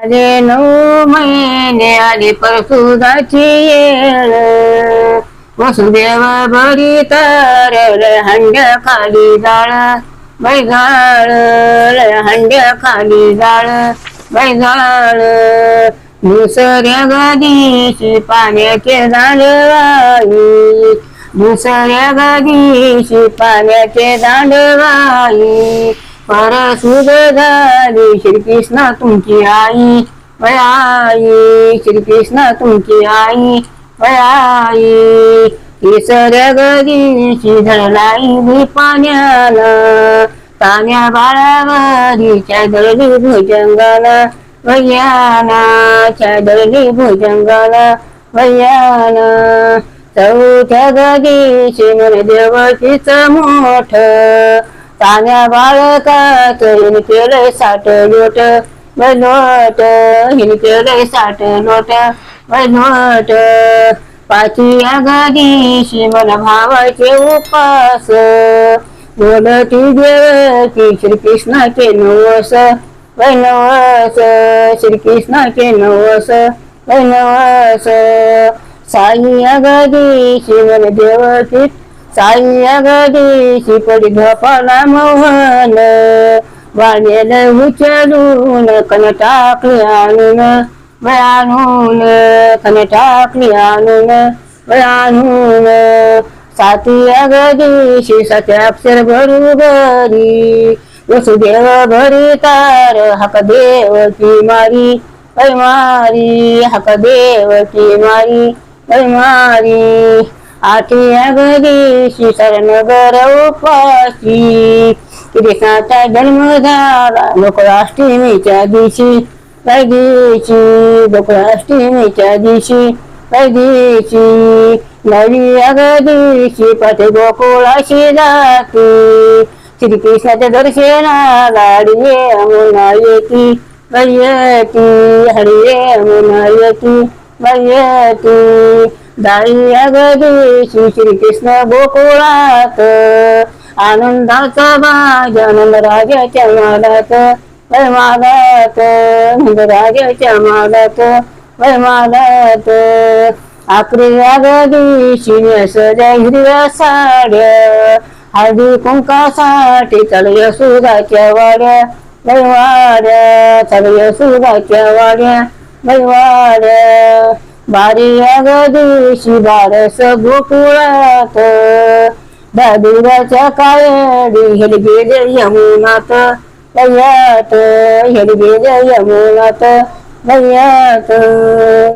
अरे नऊ महिने आली परसुदाची येळ. वसुदेव बरी तर हंड्या खाली जाळ. बैगाळ हंड्या खाली जाळ. बैगाळ दुसऱ्या गदीशी पाण्याचे दांडवाई दुसऱ्या गदीशी पाण्याचे दांडवाई परसुद झाली. श्रीकृष्ण तुमची आई. वयाई. आई श्रीकृष्ण तुमची आई. वयाई. आई गरीशी धरलाई मी पाण्याला तान्या बाळावरीच्या दळली भुजंगाला. वयानाच्या दळली भुजंगाला. वयाना. चौथ्या गदीशी मन देवकीच मोठ. तान्या बाळकात हिन केलंय साठ लोट लोट हिन केलंय साठ लोट लोट पाची गदीशी मन भावाचे उपास. बोलती देवकी श्रीकृष्णाचे नवस वैनवस श्रीकृष्णाचे नवस वैनवास साई अगदीशी मन देवकी साई अगदीशी पडी धपाला मोहन. वाढेल उचलून कन टाकली आणून वयानून कन टाकली आणून वयानून साती अगदीशी सत्याक्षर बरोबरी वसुदेव भरी तार हक देव की मारी पैमारी मारी हक देव की मारी. पैमारी मारी आठी अगदीशी सरनगर उपाशी. कृष्णाचा जन्म झाला गोकुळाष्टमीच्या दिवशी परदेशी दिवशी गोकुळाष्टमीच्या दिवशी परदेशी दिवशी नवी अगदीशी पथ गोकुळाशी जाती. श्रीकृष्णाच्या दर्शनाला हरिये अमुना येती येती हरिये अमुना येती दाई श्री कृष्ण गोकुळात. आनंदाचा बाज आनंद राजाच्या मालात. मालात आनंद राजाच्या मालात मालात आकरी अगदीशी सजा हिरव्या साड्या हळदी कुंकासाठी चालूया सुगाच्या वाड्या. वाड्या चालूया सुगाच्या वाड्या. वाड्या बारी अगदीशी बारस गोकुळात दादुराच्या कायडी हेल यमुनात वयात. हेल यमुनात वयात.